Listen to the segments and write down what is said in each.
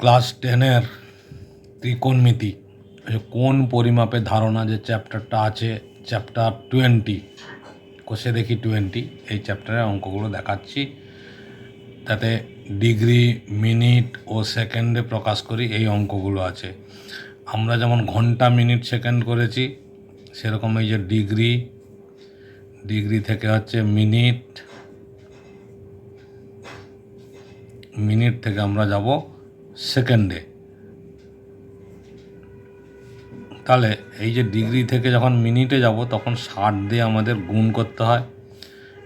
Class টেনের ত্রিকোণমিতি কোন পরিমাপের ধারণা যে চ্যাপ্টারটা আছে, চ্যাপ্টার টোয়েন্টি, কোষে দেখি টোয়েন্টি, এই চ্যাপ্টারের অঙ্কগুলো দেখাচ্ছি। তাতে ডিগ্রি, মিনিট ও সেকেন্ডে প্রকাশ করি এই অঙ্কগুলো আছে। আমরা যেমন ঘণ্টা, মিনিট, সেকেন্ড করেছি, সেরকম এই যে ডিগ্রি ডিগ্রি থেকে হচ্ছে মিনিট মিনিট থেকে আমরা যাব সেকেন্ডে তাহলে এই যে ডিগ্রি থেকে যখন মিনিটে যাব, তখন ষাট দিয়ে আমাদের গুণ করতে হয়।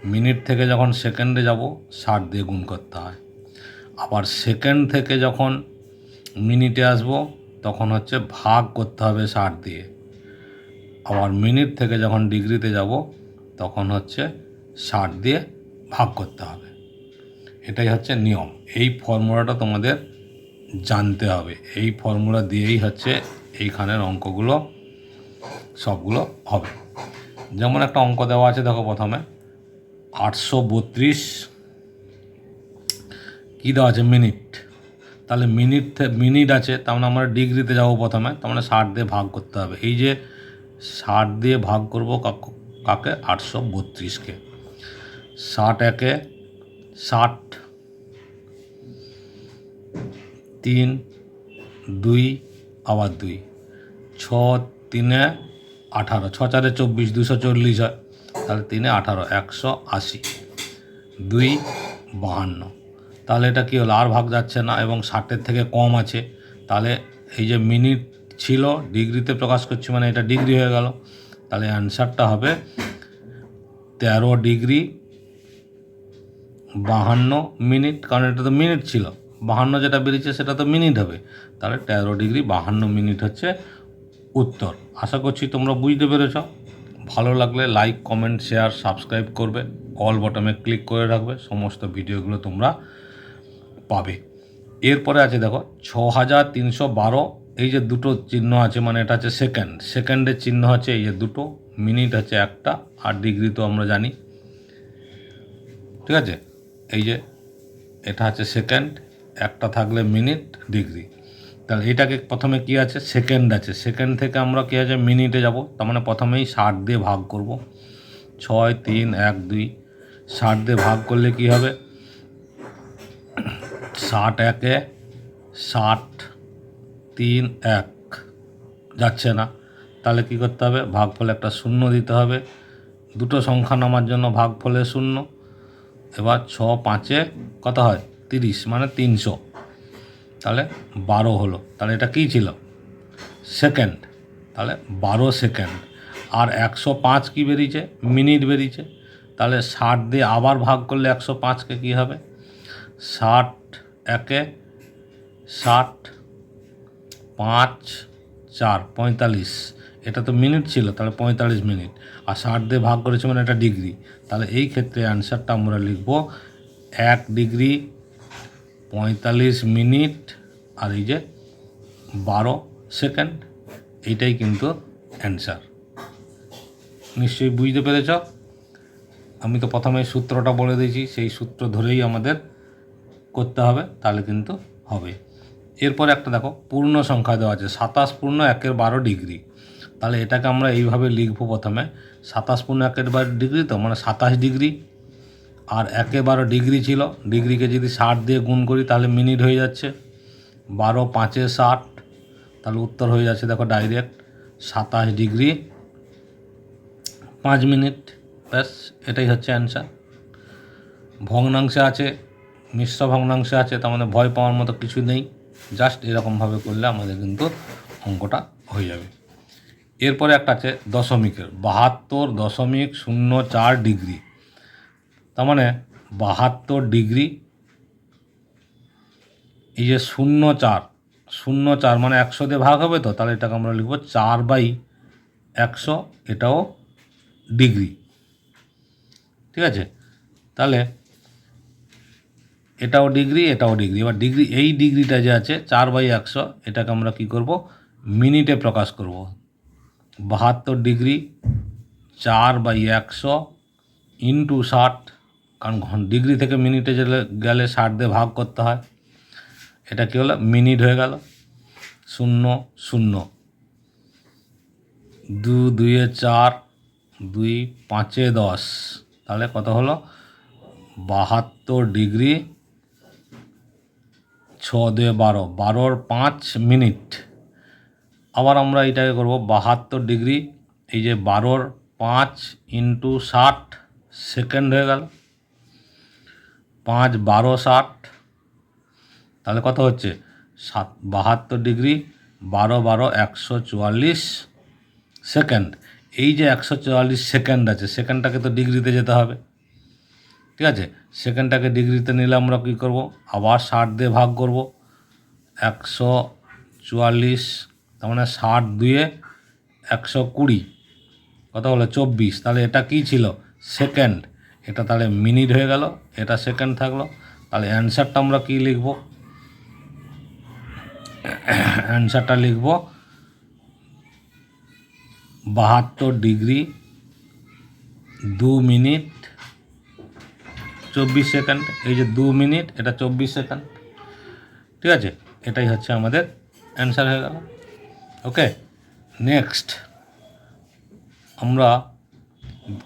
মিনিট থেকে যখন সেকেন্ডে যাব, ষাট দিয়ে গুণ করতে হয়। আবার সেকেন্ড থেকে যখন মিনিটে আসব, তখন হচ্ছে ভাগ করতে হবে ষাট দিয়ে। আবার মিনিট থেকে যখন ডিগ্রিতে যাব, তখন হচ্ছে ষাট দিয়ে ভাগ করতে হবে। এটাই হচ্ছে নিয়ম। এই ফর্মুলাটা তোমাদের জানতে হবে। এই ফর্মুলা দিয়েই হচ্ছে এইখানের অঙ্কগুলো, সবগুলো হবে। যেমন একটা অঙ্ক দেওয়া আছে দেখো প্রথমে। আটশো বত্রিশ, কী দেওয়া আছে? মিনিট। তাহলে মিনিট মিনিট আছে, তার মানে আমরা ডিগ্রিতে যাব প্রথমে, তার মানে ষাট দিয়ে ভাগ করতে হবে। এই যে ষাট দিয়ে ভাগ করব কাকে? আটশো বত্রিশকে। ষাট একে ষাট তিন, দুই, আবার দুই। ছ, তিনে আঠারো। ছ, চারে চব্বিশ দুশো চল্লিশ হয়। তাহলে তিনে আঠারো, একশো আশি। দুই, বাহান্ন। তাহলে এটা কী হলো? আর ভাগ যাচ্ছে না এবং ষাটের থেকে কম আছে। তাহলে এই যে মিনিট ছিল, ডিগ্রিতে প্রকাশ করছি মানে এটা ডিগ্রি হয়ে গেল। তাহলে অ্যান্সারটা হবে তেরো ডিগ্রি বাহান্ন মিনিট, কারণ এটা তো মিনিট ছিল। বাহান্ন যেটা বেরিয়েছে সেটা তো মিনিট হবে। তাহলে তেরো ডিগ্রি বাহান্ন মিনিট হচ্ছে উত্তর। আশা করছি তোমরা বুঝতে পেরেছ। ভালো লাগলে লাইক, কমেন্ট, শেয়ার, সাবস্ক্রাইব করবে। অল বটমে ক্লিক করে রাখবে। সমস্ত ভিডিওগুলো তোমরা পাবে। এরপরে আছে দেখো ছ হাজার তিনশো বারো। এই যে দুটো চিহ্ন আছে মানে এটা হচ্ছে সেকেন্ড সেকেন্ডের চিহ্ন আছে এই যে দুটো। মিনিট আছে একটা। আর ডিগ্রি তো আমরা জানি। ঠিক আছে? এই যে এটা হচ্ছে সেকেন্ড একটা থাকলে মিনিট ডিগ্রি। তাহলে এটাকে প্রথমে কি আছে? সেকেন্ড আছে। সেকেন্ড থেকে আমরা কী আছে? মিনিটে যাব। তার মানে প্রথমেই ষাট দিয়ে ভাগ করব। ছয়, তিন, এক, দুই। ষাট দিয়ে ভাগ করলে কি হবে? ষাট একে ষাট, তিন, এক। যাচ্ছে না। তাহলে কি করতে হবে? ভাগফলে একটা শূন্য দিতে হবে। দুটো সংখ্যা নামার জন্য ভাগফলে শূন্য। এবার ছ, পাঁচে কত হয়? তিরিশ মানে তিনশো। তাহলে বারো হলো। তাহলে এটা কী ছিল? সেকেন্ড। তাহলে বারো সেকেন্ড। আর একশো পাঁচ কী বেরিয়েছে? মিনিট বেরিয়েছে। তাহলে ষাট দিয়ে আবার ভাগ করলে একশো পাঁচকে কী হবে? ষাট একে ষাট পাঁচ চার, পঁয়তাল্লিশ। এটা তো মিনিট ছিল, তাহলে পঁয়তাল্লিশ মিনিট। আর ষাট দিয়ে ভাগ করেছে মানে এটা ডিগ্রি। তাহলে এই ক্ষেত্রে অ্যান্সারটা আমরা লিখব এক ডিগ্রি পঁয়তাল্লিশ মিনিট আর এই যে বারো সেকেন্ড, এইটাই কিন্তু অ্যান্সার নিশ্চয়ই বুঝতে পেরেছ? আমি তো প্রথমে সূত্রটা বলে দিয়েছি, সেই সূত্র ধরেই আমাদের করতে হবে, তাহলে কিন্তু হবে। এরপর একটা দেখো, পূর্ণ সংখ্যা দেওয়া আছে, সাতাশ পূর্ণ একের বারো ডিগ্রি। তাহলে এটাকে আমরা এইভাবে লিখব প্রথমে, সাতাশ পূর্ণ একের বারো ডিগ্রি তো মানে সাতাশ ডিগ্রি। আর একে বারো ডিগ্রি ছিল। ডিগ্রিকে যদি ষাট দিয়ে গুণ করি, তাহলে মিনিট হয়ে যাচ্ছে। বারো, পাঁচে ষাট, তাহলে উত্তর হয়ে যাচ্ছে, দেখো ডাইরেক্ট সাতাশ ডিগ্রি। পাঁচ মিনিট, ব্যাস, এটাই হচ্ছে অ্যান্সার ভগ্নাংশে আছে, মিশ্র ভগ্নাংশে আছে, তার মানে ভয় পাওয়ার মতো কিছু নেই। জাস্ট এরকমভাবে করলে আমাদের কিন্তু অঙ্কটা হয়ে যাবে। এরপরে একটা আছে দশমিকের, বাহাত্তর দশমিক শূন্য চার ডিগ্রি। তার মানে বাহাত্তর ডিগ্রি, এই যে শূন্য চার শূন্য চার মানে একশো দিয়ে ভাগ হবে তো? তাহলে এটাকে আমরা লিখব চার বাই একশো, এটাও ডিগ্রি। ঠিক আছে? তাহলে এটাও ডিগ্রি এটাও ডিগ্রি। এবার ডিগ্রি, এই ডিগ্রিটা যে আছে, চার বাই একশো, এটাকে আমরা কি করব? মিনিটে প্রকাশ করব। বাহাত্তর ডিগ্রি, চার বাই একশো, ইন্টু ষাট কারণ ঘন ডিগ্রি থেকে মিনিটে গেলে গেলে ষাট দিয়ে ভাগ করতে হয়। এটা কী হলো? মিনিট হয়ে গেল। শূন্য শূন্য। দু দুইয়ে চার, দুই, পাঁচে দশ। তাহলে কত হলো? বাহাত্তর ডিগ্রি, ছ দুয়ে বারো। বারোর পাঁচ মিনিট। আবার আমরা এটাকে করব বাহাত্তর ডিগ্রি। এই যে বারোর পাঁচ ইন্টু ষাট, সেকেন্ড হয়ে গেল। পাঁচ বারো ষাট, তাহলে কত হচ্ছে? সাত, বাহাত্তর ডিগ্রি, বারো বারো একশো চুয়াল্লিশ সেকেন্ড। এই যে একশো চুয়াল্লিশ সেকেন্ড আছে, সেকেন্ডটাকে তো ডিগ্রিতে যেতে হবে। ঠিক আছে? সেকেন্ডটাকে ডিগ্রিতে নিলে আমরা কী করব? আবার ষাট দিয়ে ভাগ করব। একশো চুয়াল্লিশ, তার মানে ষাট দুয়ে একশো কুড়ি। কত হলো? চব্বিশ। তাহলে এটা কী ছিল? সেকেন্ড। এটা তাহলে মিনিট হয়ে গেল, এটা সেকেন্ড থাকল। তাহলে অ্যান্সারটা আমরা কী লিখব? অ্যান্সারটা লিখব, বাহাত্তর ডিগ্রি দু মিনিট, চব্বিশ সেকেন্ড এই যে দু মিনিট, এটা চব্বিশ সেকেন্ড ঠিক আছে? এটাই হচ্ছে আমাদের অ্যান্সার হয়ে গেল। ওকে নেক্সট আমরা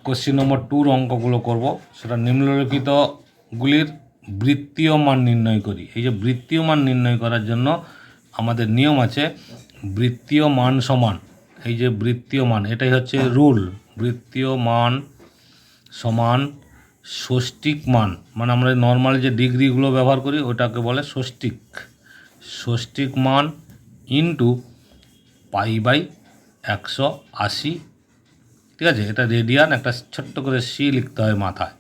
কোশ্চিন নম্বর টুর অঙ্কগুলো করব। সেটা নিম্নলিখিতগুলির বৃত্তীয় মান নির্ণয় করি। এই যে বৃত্তীয় মান নির্ণয় করার জন্য আমাদের নিয়ম আছে বৃত্তীয় মান সমান। এই যে বৃত্তীয় মান, এটাই হচ্ছে রুল। বৃত্তীয় মান সমান ষষ্টিক মান। মানে আমরা নর্মাল যে ডিগ্রিগুলো ব্যবহার করি, ওটাকে বলে ষষ্টিক ষষ্টিক মান ইন্টু পাই বাই একশো আশি ঠিক আছে? এটা রেডিয়ান একটা ছোট্ট করে সি লিখতে হয় মাথায়।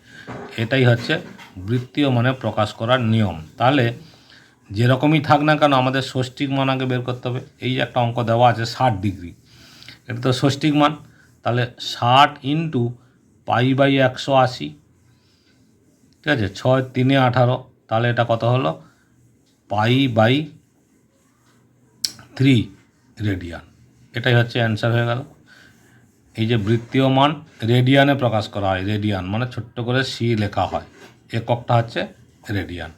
এটাই হচ্ছে বৃত্তীয় মানে প্রকাশ করার নিয়ম। তাহলে যেরকমই থাক না কেন আমাদের ষষ্ঠিক মান আগে বের করতে হবে। এই যে একটা অঙ্ক দেওয়া আছে ষাট ডিগ্রি। এটা তো ষষ্ঠিক মান। তাহলে ষাট ইন্টু পাই বাই একশো আশি। ঠিক আছে? ছয় তিনে আঠারো। তাহলে এটা কত হলো? Pi by three radian. এটাই হচ্ছে অ্যান্সার হয়ে গেল। এই যে বৃত্তীয় মান রেডিয়ানে প্রকাশ করা হয় রেডিয়ান মানে ছোট্ট করে সি লেখা হয়। এককটা হচ্ছে রেডিয়ান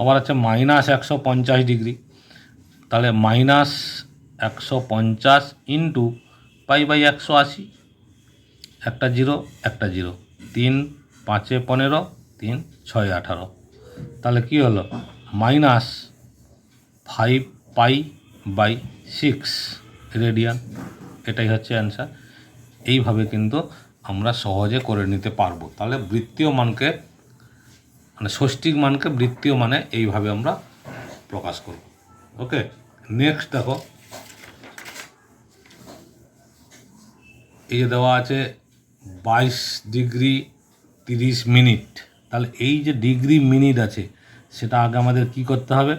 আবার হচ্ছে মাইনাস একশো পঞ্চাশ ডিগ্রি তাহলে মাইনাস একশো পঞ্চাশ ইন্টু পাই বাই একশো আশি। একটা জিরো একটা জিরো তিন পাঁচে পনেরো, তিন ছয় আঠারো। তাহলে কি হলো? Minus five pi by six radian এটাই হচ্ছে অ্যান্সার এইভাবে কিন্তু আমরা সহজে করে নিতে পারব। তাহলে বৃত্তীয় মানকে মানে ষষ্ঠিক মানকে বৃত্তীয় মানে এইভাবে আমরা প্রকাশ করব। ওকে? নেক্সট দেখো। এই যে দেওয়া আছে বাইশ ডিগ্রি তিরিশ মিনিট। তাহলে এই যে ডিগ্রি মিনিট আছে, সেটা আগে আমাদের কি করতে হবে?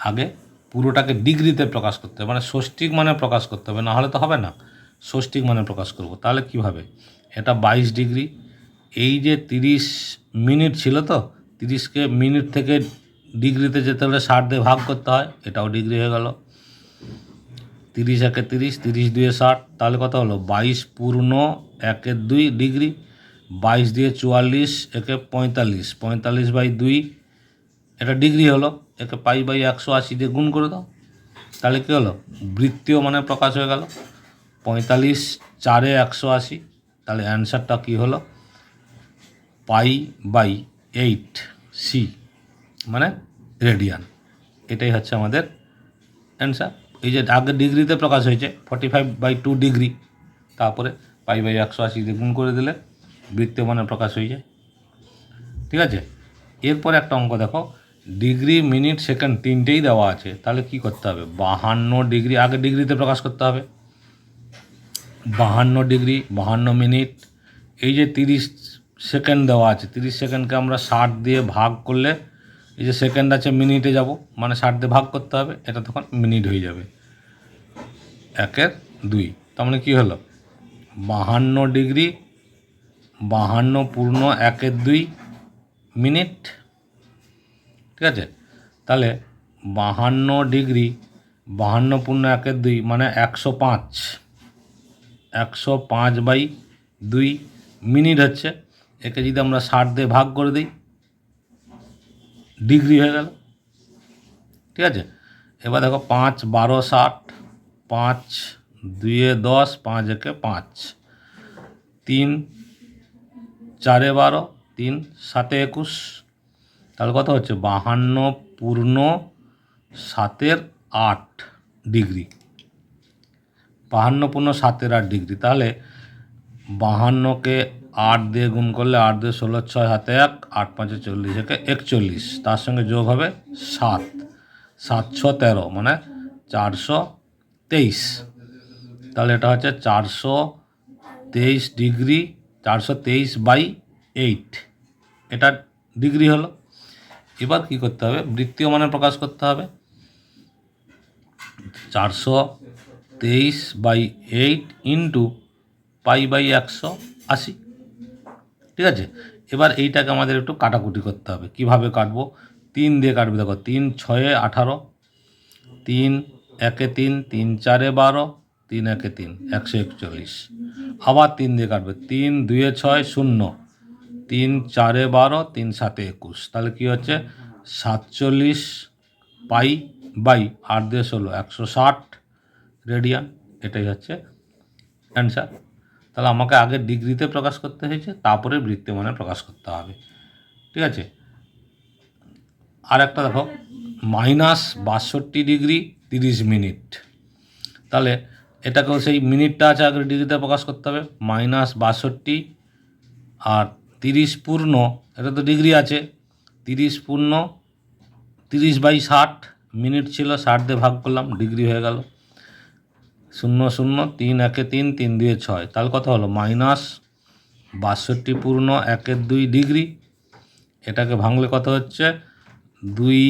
আগে পুরোটাকে ডিগ্রিতে প্রকাশ করতে হবে মানে ষষ্ঠিক মানে প্রকাশ করতে হবে না হলে তো হবে না। ষষ্ঠিক মানে প্রকাশ করব। তাহলে কীভাবে এটা বাইশ ডিগ্রি। এই যে তিরিশ মিনিট ছিল তো, তিরিশকে মিনিট থেকে ডিগ্রিতে যেতে হলে ষাট দিয়ে ভাগ করতে হয়, এটাও ডিগ্রি হয়ে গেল। তিরিশ একে তিরিশ তিরিশ দুয়ে ষাট, তাহলে কত হলো? বাইশ পূর্ণ একের দুই ডিগ্রি, বাইশ দিয়ে চুয়াল্লিশ, একে পঁয়তাল্লিশ পঁয়তাল্লিশ বাই দুই, এটা ডিগ্রি হলো, একে পাই বাই একশো আশি দিয়ে গুণ করে দাও। তাহলে কী হলো? বৃত্তীয় মানে প্রকাশ হয়ে গেল। পঁয়তাল্লিশ চারে একশো আশি। তাহলে অ্যান্সারটা কী হলো? পাই বাই এইট সি মানে রেডিয়ান। এটাই হচ্ছে আমাদের অ্যান্সার। এই যে আগের ডিগ্রিতে প্রকাশ হয়েছে forty five by two degree তারপরে পাই বাই একশো আশি গুণ করে দিলে বৃত্তীয় মানে প্রকাশ হয়ে যায়। ঠিক আছে? এরপরে একটা অঙ্ক দেখো। ডিগ্রি মিনিট সেকেন্ড তিনটেই দেওয়া আছে। তাহলে কি করতে হবে? বাহান্ন ডিগ্রি আগে ডিগ্রিতে প্রকাশ করতে হবে। বাহান্ন ডিগ্রি, বাহান্ন মিনিট। এই যে তিরিশ সেকেন্ড দেওয়া আছে, তিরিশ সেকেন্ডকে আমরা ষাট দিয়ে ভাগ করলে এই যে সেকেন্ড আছে, মিনিটে যাব। মানে ষাট দিয়ে ভাগ করতে হবে, এটা তখন মিনিট হয়ে যাবে। একের দুই। তার মানে কী হলো? বাহান্ন ডিগ্রি, বাহান্ন পূর্ণ একের দুই মিনিট। ঠিক আছে? তাহলে বাহান্ন ডিগ্রি, বাহান্ন পূর্ণ একের দুই মানে একশো পাঁচ। একশো পাঁচ বাই দুই মিনিট হচ্ছে। একে যদি আমরা ষাট দিয়ে ভাগ করে দিই, ডিগ্রি হয়ে গেল। ঠিক আছে? এবার দেখো পাঁচ বারো ষাট, পাঁচ দুয়ে দশ, পাঁচ একে পাঁচ। তিন চারে বারো, তিন সাতে একুশ। তাহলে কথা হচ্ছে? বাহান্ন পূর্ণ সাতের আট ডিগ্রি। বাহান্ন পূর্ণ সাতের আট ডিগ্রি। তাহলে বাহান্নকে আট দিয়ে গুণ করলে আট দিয়ে ষোলো ছয় হাতে এক, আট পাঁচে চল্লিশ একে একচল্লিশ। তার সঙ্গে যোগ হবে সাত। সাতশো তেরো মানে চারশো তেইশ। তাহলে এটা হচ্ছে চারশো তেইশ ডিগ্রি, চারশো তেইশ বাই এইট। এটা ডিগ্রি হলো। এবার কি করতে হবে? বৃত্তীয় মানে প্রকাশ করতে হবে। চারশো তেইশ by eight into pi by একশো আশি। ঠিক আছে? এবার এইটাকে আমাদের একটু কাটাকুটি করতে হবে। কীভাবে কাটবো? তিন দিয়ে কাটবে। দেখো, তিন ছয়ে আঠারো, তিন একে তিন তিন চারে বারো, তিন একে তিন, একশো একচল্লিশ। আবার তিন দিয়ে কাটবে। তিন দুয়ে ছয় শূন্য, তিন চারে বারো, তিন সাতে একুশ। তাহলে কী হচ্ছে? সাতচল্লিশ পাই বাই আট দিয়ে ষোলো, একশো ষাট রেডিয়ান এটাই হচ্ছে অ্যান্সার তাহলে আমাকে আগে ডিগ্রিতে প্রকাশ করতে হয়েছে, তারপরে বৃত্তে মানে প্রকাশ করতে হবে। ঠিক আছে? আর একটা দেখো মাইনাস বাষট্টি ডিগ্রি তিরিশ মিনিট। তাহলে এটাকেও সেই মিনিটটা আছে আগে ডিগ্রিতে প্রকাশ করতে হবে মাইনাস বাষট্টি আর তিরিশ পূর্ণ, এটা তো ডিগ্রি আছে, তিরিশ পূর্ণ, তিরিশ বাই ষাট, মিনিট ছিল, ষাট দিয়ে ভাগ করলাম, ডিগ্রি হয়ে গেল। শূন্য শূন্য তিন একে তিন তিন দুয়ে ছয়। তাহলে কথা হলো? মাইনাস বাষট্টি পূর্ণ একের দুই ডিগ্রি। এটাকে ভাঙলে কত হচ্ছে? দুই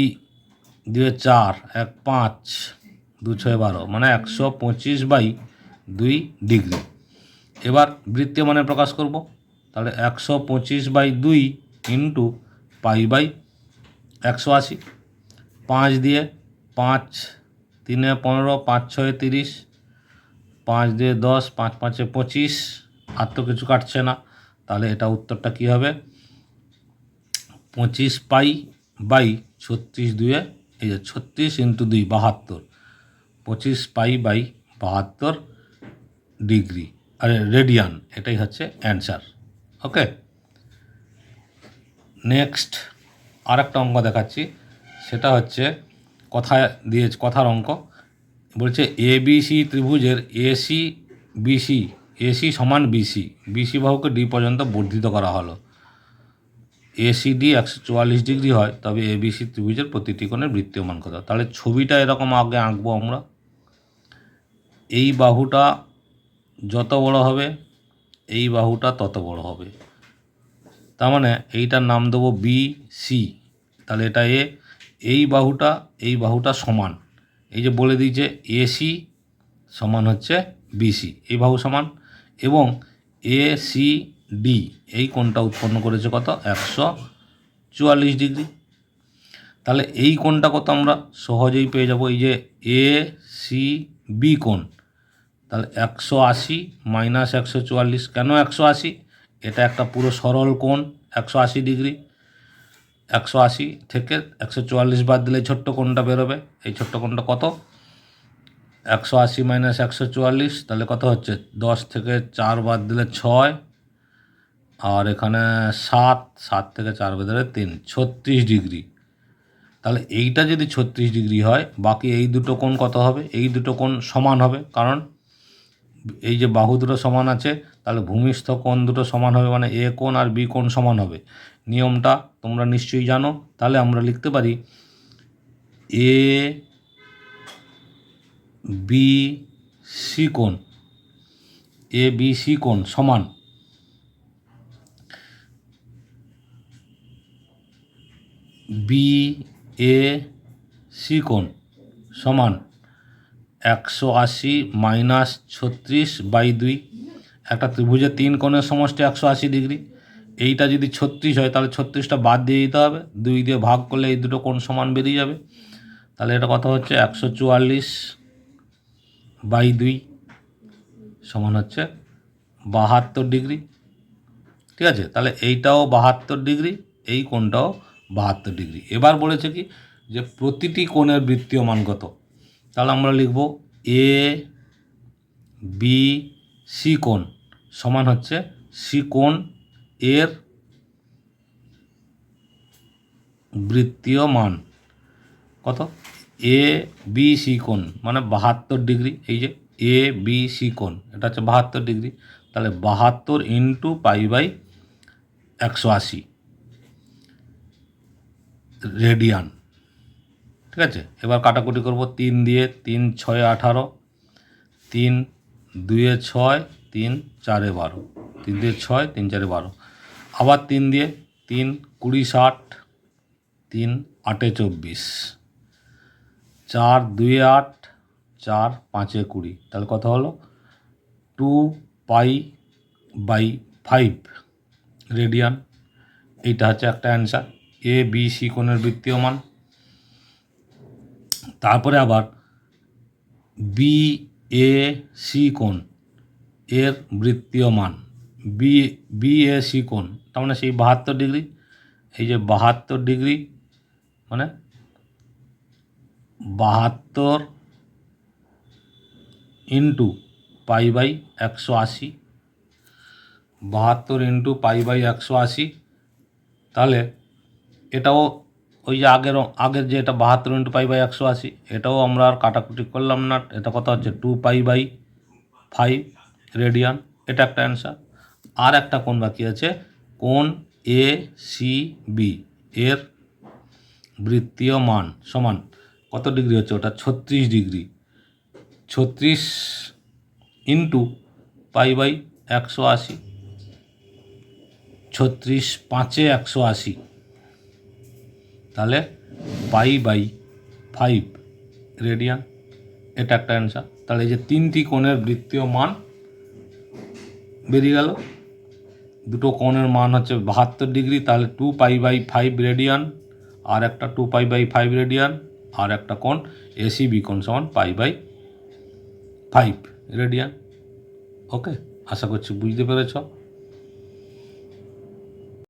দুয়ে চার, এক পাঁচ, দু ছয় বারো মানে একশো পঁচিশ বাই দুই ডিগ্রি। এবার বৃত্তীয় মানে প্রকাশ করব। তাহলে একশো পঁচিশ বাই দুই ইন্টু পাই বাই একশো আশি। পাঁচ দিয়ে পাঁচ, তিনে পনেরো, পাঁচ ছয় তিরিশ পাঁচ দিয়ে দশ, পাঁচ পাঁচে পঁচিশ, আর তো কিছু কাটছে না। তাহলে এটা উত্তরটা কী হবে? পঁচিশ পাই বাই ছত্রিশ দুয়ে, এই যে ছত্রিশ ইন্টু দুই, বাহাত্তর। পঁচিশ পাই বাই বাহাত্তর ডিগ্রি, আরে রেডিয়ান, এটাই হচ্ছে অ্যান্সার। ওকে? নেক্সট আর একটা অঙ্ক দেখাচ্ছি, সেটা হচ্ছে কথায় দিয়ে, কথার অঙ্ক। বলছে এ ত্রিভুজের এসি বিসি এসি সমান বিসি বিসি বাহুকে ডি পর্যন্ত বর্ধিত করা হলো। এসি ডি একশো চুয়াল্লিশ ডিগ্রি হয়, তবে এবিসি ত্রিভুজের প্রতিটি কোণের বৃত্তীয় মান কত তাহলে ছবিটা এরকম আগে আঁকবো আমরা। এই বাহুটা যত বড় হবে, এই বাহুটা তত বড় হবে। তার মানে এইটার নাম দেবো বি সি তাহলে এটা এ এই বাহুটা এই বাহুটা সমান। এই যে বলে দিয়েছে এসি সমান হচ্ছে বিসি এই বাহু সমান এবং এ সি ডি এই কোণটা উৎপন্ন করেছে কত? একশো চুয়াল্লিশ ডিগ্রি। তাহলে এই কোণটা কত আমরা সহজেই পেয়ে যাব? এই যে এ সি বি কোণ। তাহলে একশো আশি মাইনাস একশো চুয়াল্লিশ। কেন একশো আশি? এটা একটা পুরো সরল কোণ, একশো আশি ডিগ্রি। একশো আশি থেকে একশো চুয়াল্লিশ বাদ দিলে ছোট্ট কোণটা বেরোবে। এই ছোট্ট কোণটা কত? একশো আশি মাইনাস একশো চুয়াল্লিশ, তাহলে কত হচ্ছে? দশ থেকে চার বাদ দিলে ছয়, আর এখানে সাত সাত থেকে চার দিলে তিন, ছত্রিশ ডিগ্রি। তাহলে এইটা যদি ছত্রিশ ডিগ্রি হয়, বাকি এই দুটো কোণ কত হবে? এই দুটো কোণ সমান হবে, কারণ এই যে বাহু দুটো সমান আছে, তাহলে ভূমিস্থ কোণ দুটো সমান হবে মানে এ কোণ আর বি কোণ সমান হবে। নিয়মটা তোমরা নিশ্চয়ই জানো, তাহলে আমরা লিখতে পারি এ, বি, সি কোণ। এ, বি, সি কোণ সমান। বি, এ, সি কোণ সমান। একশো আশি মাইনাস ছত্রিশ বাই দুই। একটা ত্রিভুজের তিন কোণের সমষ্টি একশো আশি ডিগ্রি। এইটা যদি ছত্রিশ হয়, তাহলে ছত্রিশটা বাদ দিয়ে দিতে হবে। দুই দিয়ে ভাগ করলে এই দুটো কোণ সমান বেরিয়ে যাবে। তাহলে এটা কথা হচ্ছে একশো চুয়াল্লিশ বাই দুই সমান হচ্ছে বাহাত্তর ডিগ্রি। ঠিক আছে? তাহলে এইটাও বাহাত্তর ডিগ্রি, এই কোণটাও বাহাত্তর ডিগ্রি। এবার বলেছে কি? যে প্রতিটি কোণের বৃত্তীয় মান কত? তাহলে আমরা লিখব এ বি সি কোণ সমান হচ্ছে সি কোণ এর বৃত্তীয় মান কত? এ বি সি কোণ মানে বাহাত্তর ডিগ্রি, এই যে এ বি সি কোণ, এটা হচ্ছে বাহাত্তর ডিগ্রি, তাহলে বাহাত্তর ইন্টু পাই বাই একশো আশি। রেডিয়ান। ঠিক আছে? এবার কাটাকুটি করব। তিন দিয়ে তিন, ছয়, আঠারো। তিন, দুয়ে ছয়, তিন, চারে বারো। তিন দিয়ে ছয়, তিন, চারে বারো। আবার তিন দিয়ে তিন, কুড়ি, ষাট। তিন, আটে চব্বিশ। চার, দুয়ে আট। চার, পাঁচে কুড়ি। তাহলে কথা হলো? Two pi by five. Radian. এইটা হচ্ছে একটা অ্যান্সার। এ, বি, সি কোণের বৃত্তীয় মান। তারপরে আবার বি এ সি কোণ এর বৃত্তীয় মান বি বি এ সি কোণ, তার মানে সেই বাহাত্তর ডিগ্রি, এই যে বাহাত্তর ডিগ্রি মানে বাহাত্তর ইন্টু পাই বাই একশো আশি, বাহাত্তর ইন্টু পাই বাই একশো আশি, তাহলে এটাও ওই যে আগের আগের যে এটা বাহাত্তর ইন্টু পাই বাই একশো আশি, এটাও আমরা আর কাটাকুটি করলাম না। এটা কথা হচ্ছে two pi by five radian. এটা একটা অ্যান্সার। আর একটা কোন বাকি আছে কোন এ সি বি। এর বৃত্তীয় মান সমান কত ডিগ্রি হচ্ছে? ওটা ছত্রিশ ডিগ্রি। ছত্রিশ ইন্টু পাই বাই একশো আশি। ছত্রিশ পাঁচে একশো আশি। তাহলে পাই বাই ফাইভ, রেডিয়ান, এটা একটা অ্যান্সার তাহলে এই যে তিনটি কোণের বৃত্তীয় মান বেরিয়ে গেল। দুটো কোণের মান হচ্ছে বাহাত্তর ডিগ্রি, তাহলে two pi by five radian, আর একটা two pi by five radian, আর একটা কোণ এসি বি কোণ সমান pi by five radian. Okay আশা করছি বুঝতে পেরেছ।